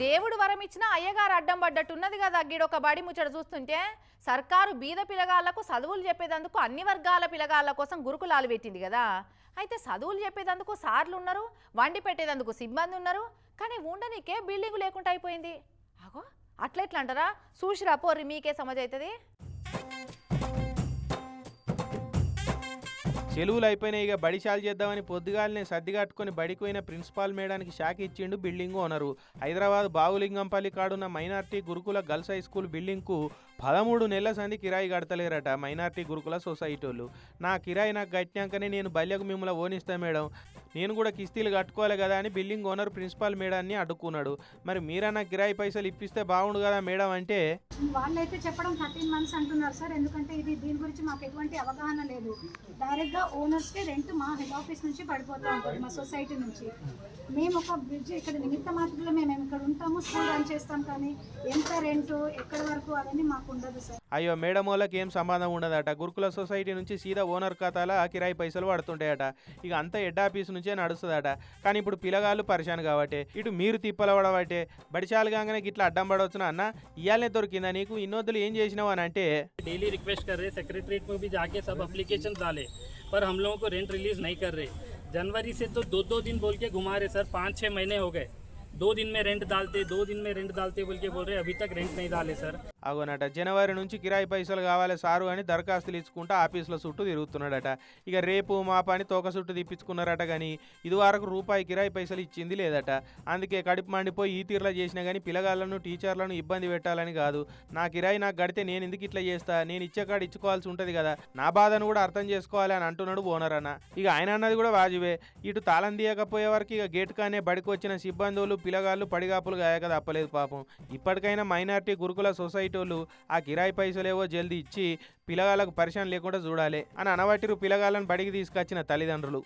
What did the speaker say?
దేవుడు వరం ఇచ్చిన అయ్యగారు అడ్డం పడ్డట్టున్నది కదా కదా గిడొక బడి ముచ్చట చూస్తుంటే సర్కారు బీద పిల్లగాళ్ళకు చదువులు చెప్పేదందుకు అన్ని వర్గాల పిల్లగాళ్ళ కోసం గురుకులాలు పెట్టింది కదా. అయితే చదువులు చెప్పేదందుకు సార్లు ఉన్నారు వండి పెట్టేదందుకు సిబ్బంది ఉన్నారు కానీ ఉండనీకే బిల్డింగ్ లేకుండా అయిపోయింది. అగో అట్లెట్లంటారా? చూసిరా పోర్రి మీకే సమజ్ అవుతుంది సెలవులు అయిపోయినాయి. ఇక బడిశాలు చేద్దామని పొద్దుగాలనే సర్ది కట్టుకొని బడికి పోయిన ప్రిన్సిపాల్ మేడానికి షాక్ ఇచ్చిండు బిల్డింగ్ ఓనరు. హైదరాబాద్ బావులింగంపల్లి కాడున్న మైనార్టీ గురుకుల గర్ల్స్ హై స్కూల్ బిల్డింగ్కు పదమూడు నెలల సంది కిరాయి కడతలేరట మైనార్టీ గురుకుల సొసైటీ వాళ్ళు నా కిరాయి నాకు కట్టినాకనే నేను బల్యకు మిమ్మల్ని ఓనిస్తా మేడం. నేను కూడా కిస్తీలు కట్టుకోవాలి కదా అని బిల్డింగ్ ఓనర్ ప్రిన్సిపాల్ మేడాన్ని అడ్డుకున్నాడు. మరి మీరన్నా కిరాయి పైసలు ఇప్పిస్తే బాగుండు కదా మేడం అంటే? వాళ్ళైతే చెప్పడం థర్టీన్ మంత్స్ అంటున్నారు సార్. ఎందుకంటే ఇది దీని గురించి మాకు ఎటువంటి అవగాహన లేదు. డైరెక్ట్గా ఓనర్స్కి రెంట్ మా హెడ్ ఆఫీస్ నుంచి పడిపోతూ ఉంటుంది మా సొసైటీ నుంచి. మేము ఒక బ్రిడ్జ్ ఇక్కడ నిమిత్త మాత్రంలో మేము ఇక్కడ ఉంటాము స్కూల్ రన్ చేస్తాం కానీ ఎంత రెంట్ ఎక్కడి వరకు అవన్నీ మాకు ఉండదు సార్. అయ్యో మేడం వాళ్ళకి ఏం సంబంధం ఉండదట? గురుకుల సొసైటీ నుంచి సీదా ఓనర్ ఖాతాలో కిరాయి పైసలు పడుతుంటాయట ఇక అంతా హెడ్ ఆఫీస్ నుంచే నడుస్తుందట కానీ ఇప్పుడు పిల్లగాళ్ళు పరిశాన్ కాబట్టి ఇటు మీరు తిప్పల పడబట్టే బడిచాలు కాగానే ఇట్లా అడ్డం పడవచ్చునా అన్న ఇయాలనే దొరికిందా నీకు ఇన్నొద్దులు ఏం చేసినావు అని అంటే डेली रिक्वेस्ट कर रहे सेक्रेटरीट में भी जाके सब एप्लीकेशन डाले पर हम लोगों को रेंट रिलीज नहीं कर रहे जनवरी से तो दो दो दिन बोल के घुमा रहे सर पाँच छः महीने हो गए दो दिन में रेंट डालते दो दिन में रेंट डालते बोल के बोल रहे अभी तक रेंट नहीं डाले सर అగోనట జనవరి నుంచి కిరాయి పైసలు కావాలి సారు అని దరఖాస్తులు ఇచ్చుకుంటా ఆఫీసుల చుట్టూ తిరుగుతున్నాడట. ఇక రేపు మా పని తోక చుట్టూ తిప్పించుకున్నారట కానీ ఇది వరకు రూపాయి కిరాయి పైసలు ఇచ్చింది లేదట. అందుకే కడుపు మండిపోయి ఈ తీరులో చేసినా కానీ పిల్లగాళ్ళను టీచర్లను ఇబ్బంది పెట్టాలని కాదు. నా కిరాయి నాకు గడితే నేను ఎందుకు ఇట్లా చేస్తా? నేను ఇచ్చే కాడ ఇచ్చుకోవాల్సి ఉంటుంది కదా. నా బాధను కూడా అర్థం చేసుకోవాలి అని అంటున్నాడు ఓనర్ అన్న. ఇక ఆయన అన్నది కూడా వాజువే. ఇటు తాళం తీయకపోయే వరకు ఇక గేట్ కానే బడికి వచ్చిన సిబ్బందులు పిల్లగాళ్ళు పడిగాపులు గాయక తప్పలేదు పాపం. ఇప్పటికైనా మైనార్టీ గురుకుల సొసైటీ వాళ్ళు ఆ కిరాయి పైసలేవో జల్దీ ఇచ్చి పిల్లగాళ్ళకు పరిశాన్ లేకుండా చూడాలి అని అనవటిరు పిల్లగాళ్ళని బడికి తీసుకొచ్చిన తల్లిదండ్రులు.